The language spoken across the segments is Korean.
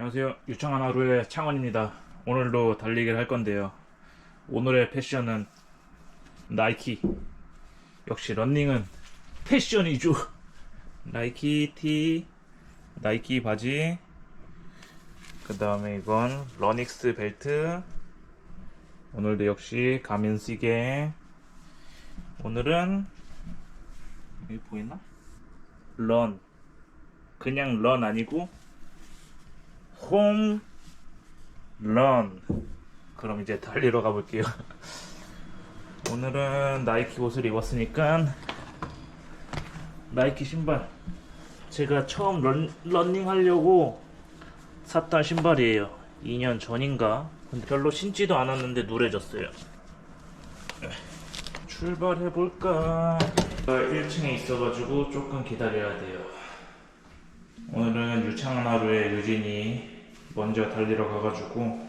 안녕하세요. 유창한 하루의 창원입니다. 오늘도 달리기를 할 건데요. 오늘의 패션은 나이키. 역시 런닝은 패션 위주. 나이키 티, 나이키 바지. 그 다음에 이건 러닉스 벨트. 오늘도 역시 가민 시계. 오늘은 여기 보이나? 런. 그냥 런 아니고 홈 런. 그럼 이제 달리러 가볼게요. 오늘은 나이키 옷을 입었으니까 나이키 신발. 제가 처음 런, 런닝 하려고 샀던 신발이에요. 2년 전인가? 근데 별로 신지도 않았는데 누래졌어요. 출발해볼까? 1층에 있어가지고 조금 기다려야 돼요. 오늘은 유창한 하루에 유진이 먼저 달리러 가가지고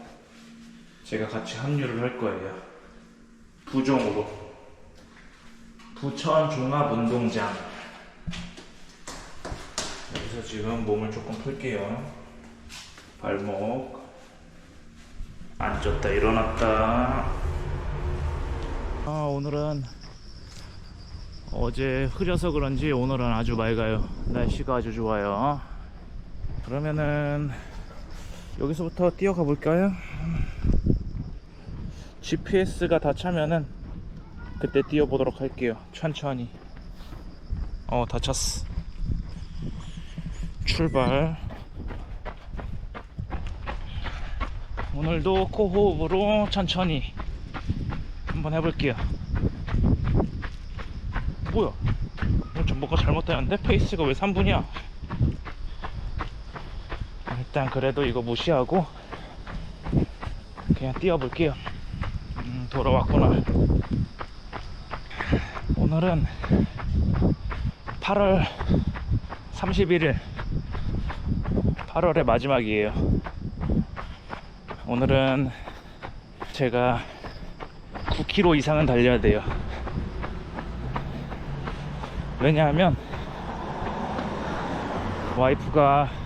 제가 같이 합류를 할 거예요. 부종으로. 부천 종합운동장. 여기서 지금 몸을 조금 풀게요. 발목. 앉았다 일어났다. 아 오늘은 어제 흐려서 그런지 오늘은 아주 맑아요. 날씨가 아주 좋아요. 그러면은 여기서부터 뛰어가 볼까요? GPS가 다 차면은 그때 뛰어보도록 할게요. 천천히. 어, 다 찼어. 출발. 오늘도 코호흡으로 천천히 한번 해볼게요. 뭐야? 오늘 좀 뭐가 잘못되는데? 페이스가 왜 3분이야? 일단 그래도 이거 무시하고 그냥 뛰어볼게요. 음, 돌아왔구나. 오늘은 8월 31일 8월의 마지막이에요. 오늘은 제가 9km 이상은 달려야 돼요. 왜냐하면 와이프가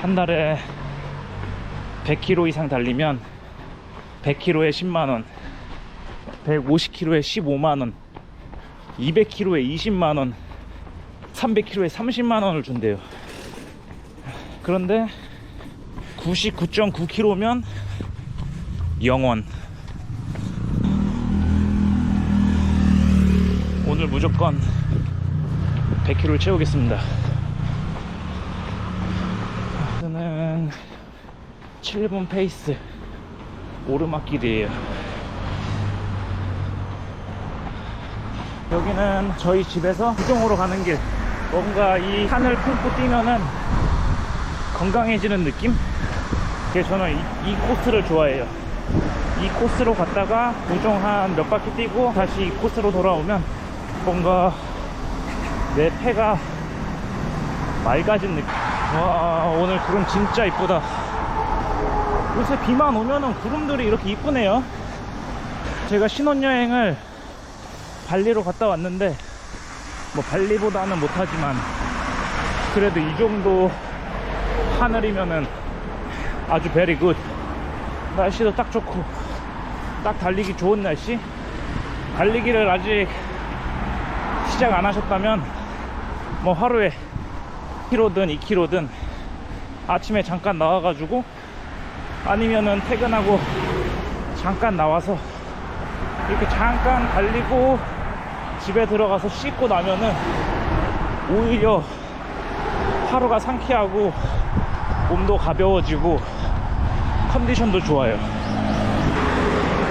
한 달에 100km 이상 달리면 100km에 10만원, 150km에 15만원, 200km에 20만원, 300km에 30만원을 준대요. 그런데 99.9km면 0원. 오늘 무조건 100km를 채우겠습니다. 저는 7분 페이스 오르막길이에요. 여기는 저희 집에서 구정으로 가는 길. 뭔가 이 산을 품고 뛰면은 건강해지는 느낌? 그래서 저는 이, 이 코스를 좋아해요. 이 코스로 갔다가 구정 한 몇 바퀴 뛰고 다시 이 코스로 돌아오면 뭔가 내 폐가 맑아진 느낌. 와, 오늘 구름 진짜 이쁘다. 요새 비만 오면은 구름들이 이렇게 이쁘네요. 제가 신혼여행을 발리로 갔다 왔는데, 뭐 발리보다는 못하지만, 그래도 이 정도 하늘이면은 아주 베리 굿. 날씨도 딱 좋고, 딱 달리기 좋은 날씨. 달리기를 아직 시작 안 하셨다면, 뭐 하루에 1km든 2km든 아침에 잠깐 나와가지고 아니면은 퇴근하고 잠깐 나와서 이렇게 잠깐 달리고 집에 들어가서 씻고 나면은 오히려 하루가 상쾌하고 몸도 가벼워지고 컨디션도 좋아요.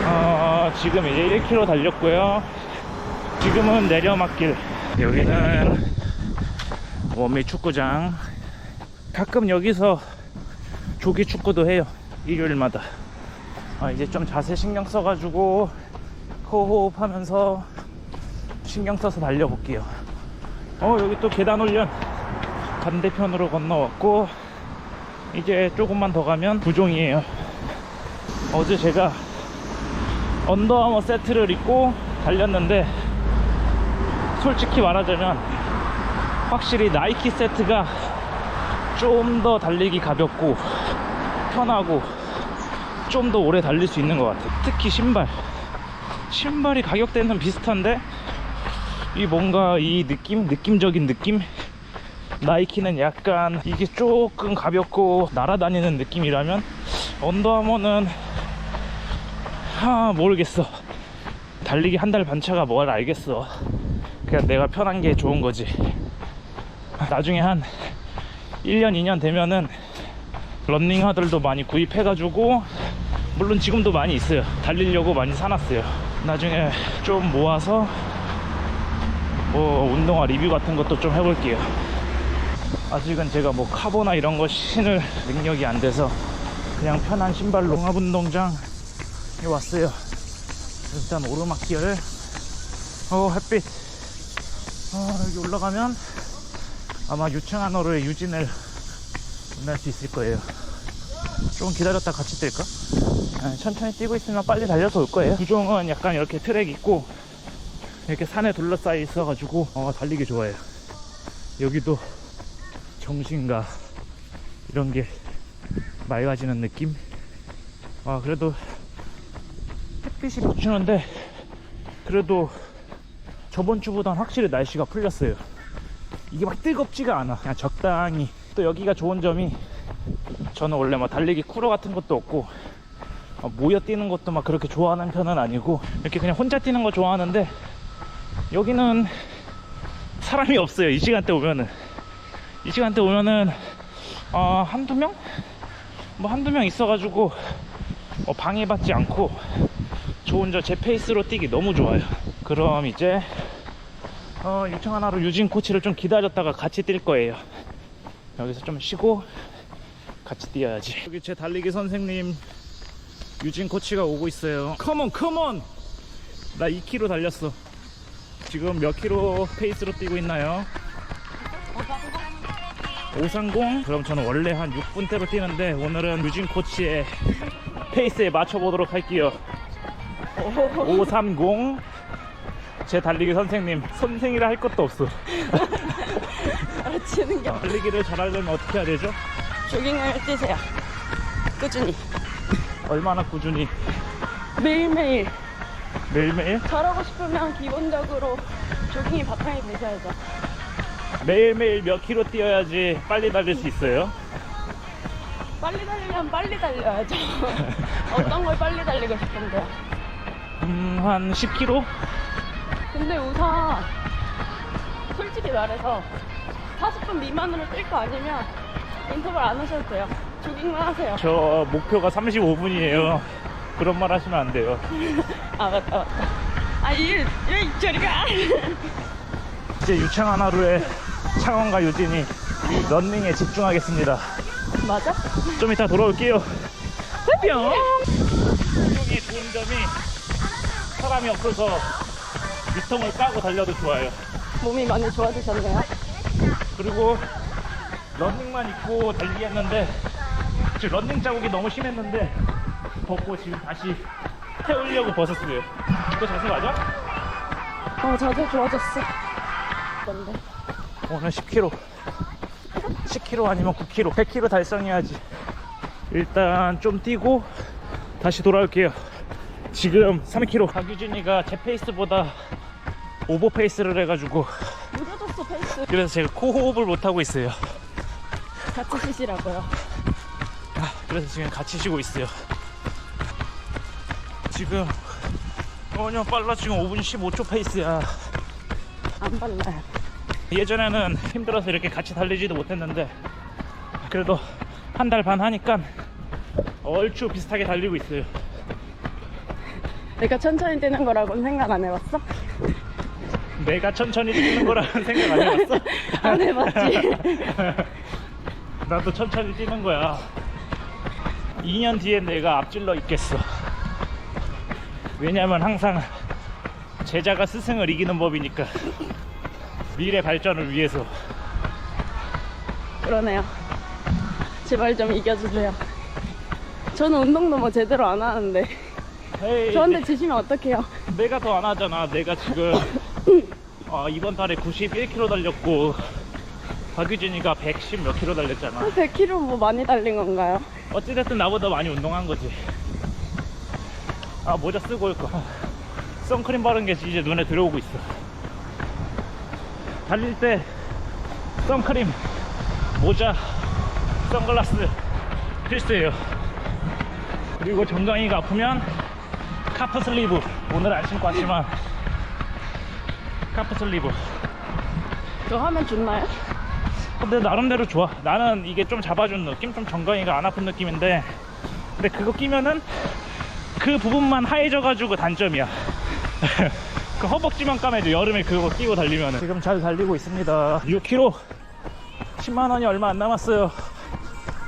어, 지금 이제 1km 달렸고요. 지금은 내려막길. 여기는 워미 축구장. 가끔 여기서 조기 축구도 해요. 일요일마다. 아, 이제 좀 자세 신경 써가지고 호흡 하면서 신경 써서 달려볼게요. 어, 여기 또 계단 훈련 반대편으로 건너왔고, 이제 조금만 더 가면 부종이에요. 어제 제가 언더아머 세트를 입고 달렸는데, 솔직히 말하자면, 확실히 나이키 세트가 좀 더 달리기 가볍고 편하고 좀 더 오래 달릴 수 있는 것 같아요. 특히 신발. 신발이 가격대는 비슷한데 이 뭔가 이 느낌, 느낌적인 느낌. 나이키는 약간 이게 조금 가볍고 날아다니는 느낌이라면 언더아머는 하 모르겠어. 달리기 한 달 반 차가 뭘 알겠어. 그냥 내가 편한 게 좋은 거지. 나중에 한 1년, 2년 되면은 런닝화들도 많이 구입해 가지고 물론 지금도 많이 있어요. 달리려고 많이 사놨어요. 나중에 좀 모아서 뭐 운동화 리뷰 같은 것도 좀 해볼게요. 아직은 제가 뭐 카보나 이런 거 신을 능력이 안 돼서 그냥 편한 신발로 종합운동장에 왔어요. 일단 오르막길을 어 햇빛 어, 여기 올라가면 아마 유창한호로의 유진을 만날 수 있을 거예요. 좀 기다렸다 같이 뛸까? 아, 천천히 뛰고 있으면 빨리 달려서 올 거예요. 구종은 약간 이렇게 트랙 있고 이렇게 산에 둘러싸여 있어가지고 어, 달리기 좋아요. 여기도 정신과 이런 게 맑아지는 느낌. 아 그래도 햇빛이 비추는데 그래도 저번 주보단 확실히 날씨가 풀렸어요. 이게 막 뜨겁지가 않아. 그냥 적당히. 또 여기가 좋은 점이 저는 원래 막 달리기 쿠러 같은 것도 없고 어, 모여 뛰는 것도 막 그렇게 좋아하는 편은 아니고 이렇게 그냥 혼자 뛰는 거 좋아하는데 여기는 사람이 없어요. 이 시간대 오면은 이 시간대 오면은 어, 한두 명? 뭐 한두 명 있어가지고 어, 방해받지 않고 저 혼자 제 페이스로 뛰기 너무 좋아요. 그럼 이제 어, 유청 하나로 유진 코치를 좀 기다렸다가 같이 뛸 거예요. 여기서 좀 쉬고 같이 뛰어야지. 여기 제 달리기 선생님 유진 코치가 오고 있어요. 컴온, 컴온! 나 2km 달렸어. 지금 몇 킬로 페이스로 뛰고 있나요? 530? 그럼 저는 원래 한 6분대로 뛰는데 오늘은 유진 코치의 페이스에 맞춰보도록 할게요. 530. 제 달리기 선생님, 선생이라 할 것도 없어. 가르치는 게 달리기를 잘하려면 어떻게 해야 되죠? 조깅을 뛰세요. 꾸준히. 얼마나 꾸준히 매일매일. 매일매일? 잘하고 싶으면 기본적으로 조깅이 바탕이 되셔야죠. 매일매일 몇 킬로 뛰어야지 빨리 달릴 수 있어요? 빨리 달리면 빨리 달려야죠. 어떤 걸 빨리 달리고 싶은데요. 음, 한 10킬로? 근데 우선 솔직히 말해서 40분 미만으로 뛸 거 아니면 인터벌 안 하셔도 돼요. 조깅만 하세요. 저 목표가 35분이에요. 그런 말 하시면 안 돼요. 아 맞다 맞다. 아 이게 왜 이저리 가? 이제 유창한 하루에 창원과 유진이 런닝에 집중하겠습니다. 맞아? 좀 이따 돌아올게요. 뿅! 이쪽이 좋은 점이 사람이 없어서 미통을 까고 달려도 좋아요. 몸이 많이 좋아지셨네요. 그리고 런닝만 입고 달리기 했는데 지금 런닝 자국이 너무 심했는데 벗고 지금 다시 태우려고 벗었어요. 이거 자세 맞아? 어 자세 좋아졌어. 뭔데? 오늘 10km 10km 아니면 9km 100km 달성해야지 일단 좀 뛰고 다시 돌아올게요 지금 3km 박유진이가 제 페이스보다 오버 페이스를 해가지고 무뎌졌어 페이스. 그래서 제가 코호흡을 못하고 있어요 같이 쉬시라고요. 아, 그래서 지금 같이 쉬고 있어요 지금 전혀 빨라 지금 5분 15초 페이스야 안 발라요. 예전에는 힘들어서 이렇게 같이 달리지도 못했는데 그래도 한 달 반 하니까 얼추 비슷하게 달리고 있어요. 내가 천천히 뛰는 거라고는 생각 안 해봤어? 내가 천천히 뛰는 거라는 생각 안 해봤어? 안 해봤지. 나도 천천히 뛰는 거야. 2년 뒤에 내가 앞질러 있겠어. 왜냐면 항상 제자가 스승을 이기는 법이니까. 미래 발전을 위해서. 그러네요. 제발 좀 이겨주세요. 저는 운동도 뭐 제대로 안 하는데 에이, 저한테 지시면 어떡해요? 내가 더 안 하잖아. 내가 지금 어, 이번 달에 91km 달렸고 박유진이가 110 몇 킬로 달렸잖아. 100km 뭐 많이 달린 건가요? 어찌됐든 나보다 많이 운동한 거지. 아 모자 쓰고 올까 선크림 바른 게 이제 눈에 들어오고 있어. 달릴 때 선크림 모자 선글라스 필수예요. 그리고 정강이가 아프면 카프 슬리브. 오늘 안 신고 왔지만 카프 슬리브 그거 하면 좋나요? 근데 나름대로 좋아. 나는 이게 좀 잡아준 느낌? 좀 정강이가 안 아픈 느낌인데. 근데 그거 끼면은 그 부분만 하얘져 가지고 단점이야. 그 허벅지만 까매져. 여름에 그거 끼고 달리면은. 지금 잘 달리고 있습니다. 6km. 10만원이 얼마 안 남았어요.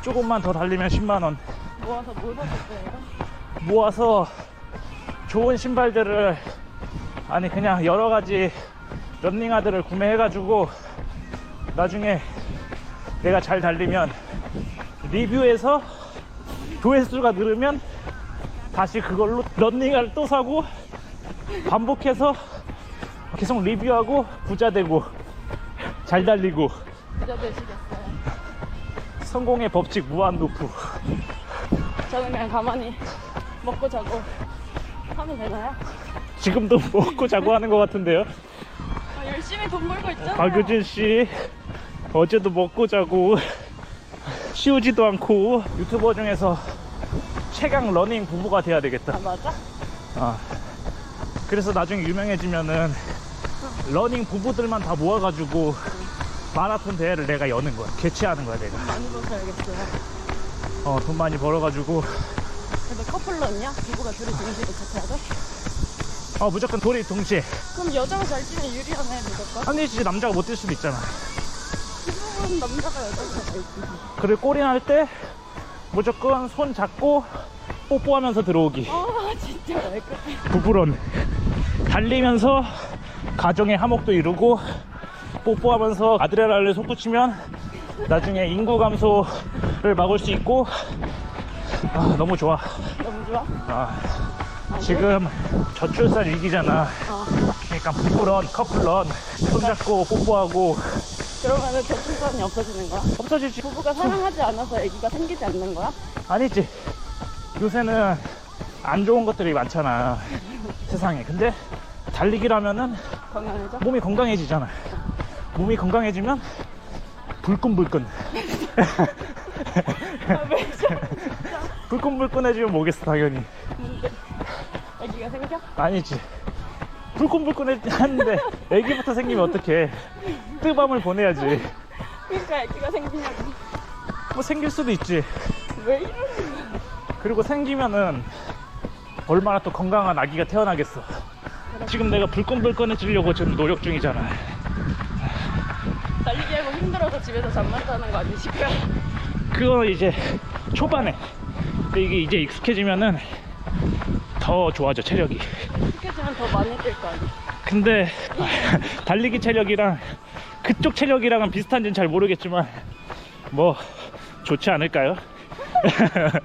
조금만 더 달리면 10만원. 모아서 뭘 사셨어요? 모아서 좋은 신발들을 아니 그냥 여러 가지 런닝화들을 구매해가지고 나중에 내가 잘 달리면 리뷰해서 조회수가 늘으면 다시 그걸로 런닝화를 또 사고 반복해서 계속 리뷰하고 부자 되고 잘 달리고 부자 되시겠어요? 성공의 법칙 무한 루프 저는 그냥 가만히 먹고 자고 하면 되나요? 지금도 먹고 자고 하는 것 같은데요 아, 열심히 돈 벌고 있잖아요. 박유진 씨 어제도 먹고 자고 쉬우지도 않고 유튜버 중에서 최강 러닝 부부가 돼야 되겠다. 아 맞아? 아. 그래서 나중에 유명해지면은 러닝 부부들만 다 모아가지고 마라톤 대회를 내가 여는 거야. 개최하는 거야 내가. 많이 버셔야겠어요. 어, 돈 많이 벌어가지고 근데 커플런이야? 부부가 둘이 동시에 같이 하죠? 어, 무조건 돌이 동시에. 그럼 여자가 잘 뛰면 유리하네 무조건. 아니지 남자가 못 뛸 수도 있잖아. 지금은 남자가 여자가 잘 뛰지. 그리고 꼬리 날 때 무조건 손 잡고 뽀뽀하면서 들어오기. 아 진짜 왜 그래? 부부론 달리면서 가정의 화목도 이루고 뽀뽀하면서 아드레날린을 솟구치면 나중에 인구 감소를 막을 수 있고 아, 너무 좋아 너무 좋아? 아, 지금 저출산 위기잖아 어. 그러니까 부부런 커플런 손잡고 뽀뽀하고 그러면은 저출산이 없어지는 거야? 없어지지 부부가 사랑하지 않아서 아기가 생기지 않는 거야? 아니지 요새는 안 좋은 것들이 많잖아 세상에 근데 달리기라면은 건강해져? 몸이 건강해지잖아. 몸이 건강해지면 불끈불끈. 아왜 불끈불끈해지면 뭐겠어, 당연히. 아니지. 불끈불끈했는데 애기부터 생기면 어떡해. 뜨밤을 보내야지. 그러니까 아기가 생기냐고. 뭐 생길 수도 있지. 왜 이러는 거야? 그리고 생기면은 얼마나 또 건강한 아기가 태어나겠어. 지금 내가 불끈불끈해지려고 지금 노력 중이잖아. 달리기 하고 힘들어서 집에서 잠만 자는 거 아니시고요? 그거 이제 초반에. 근데 이게 이제 익숙해지면은 더 좋아져, 체력이. 익숙해지면 더 많이 뛸 거 아니야? 근데 달리기 체력이랑 그쪽 체력이랑은 비슷한지는 잘 모르겠지만 뭐 좋지 않을까요?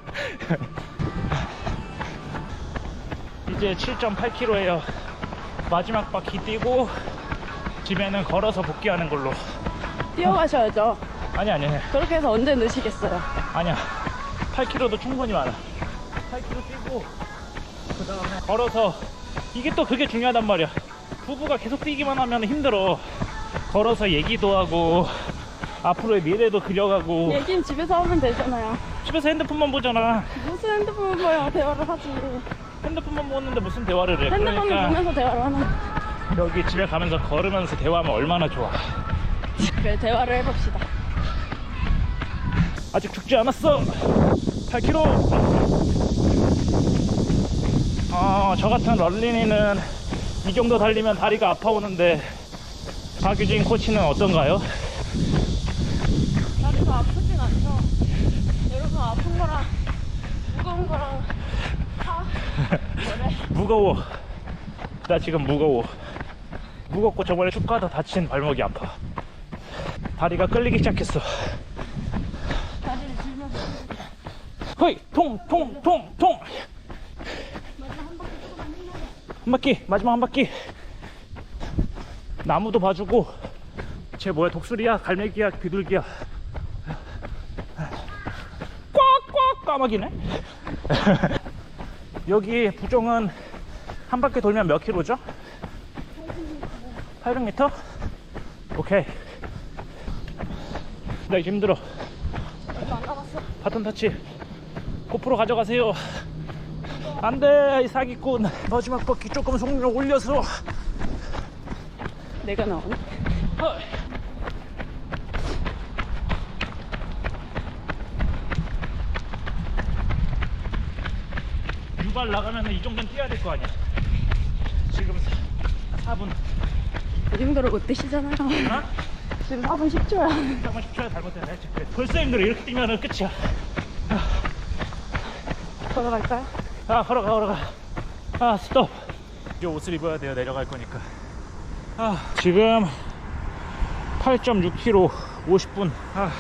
이제 7.8km예요. 마지막 바퀴 뛰고 집에는 걸어서 복귀하는 걸로. 뛰어가셔야죠. 아니 아니 아니 그렇게 해서 언제 넣으시겠어요? 아니야. 8km도 충분히 많아. 8km 뛰고 걸어서 이게 또 그게 중요하단 말이야. 부부가 계속 뛰기만 하면 힘들어. 걸어서 얘기도 하고 앞으로의 미래도 그려가고 얘긴 집에서 하면 되잖아요. 집에서 핸드폰만 보잖아. 무슨 핸드폰 봐요? 대화를 하지. 핸드폰만 보는데 무슨 대화를 해? 핸드폰을 그러니까 보면서 대화를 하는. 여기 집에 가면서 걸으면서 대화하면 얼마나 좋아. 그래, 대화를 해봅시다. 아직 죽지 않았어. 8km. 아, 저 같은 런린이는 이 정도 달리면 다리가 아파오는데 박유진 코치는 어떤가요? 다리가 아프진 않죠. 여러분 아픈 거랑 무거운 거랑 다 그래. 무거워. 나 지금 무거워. 무겁고 저번에 축구하다 다친 발목이 아파. 다리가 끌리기 시작했어. 다리를 들면서 허이 통통통 통. 한 바퀴 마지막 한 바퀴. 나무도 봐주고 쟤 뭐야 독수리야 갈매기야 비둘기야 꽉꽉 까마귀네 여기 부종은 한 바퀴 돌면 몇 킬로죠? 800m? 오케이 나 이제 힘들어. 바톤 터치 고프로 가져가세요 안돼 이 사기꾼 마지막 바퀴 조금 속력 올려서 내가 나오네. 어. 유발 나가면 이 정도는 뛰어야 될 거 아니야 지금 4 분 이 정도로 못 드시잖아요. 어? 지금 4분 10초야. 잠깐만 10초야 잘못했네 벌써 힘들어 이렇게 뛰면 끝이야 걸어갈까요? 아 걸어가 걸어가. 아 스톱. 이제 옷을 입어야 돼요. 내려갈 거니까. 아 지금 8.6km 50분. 아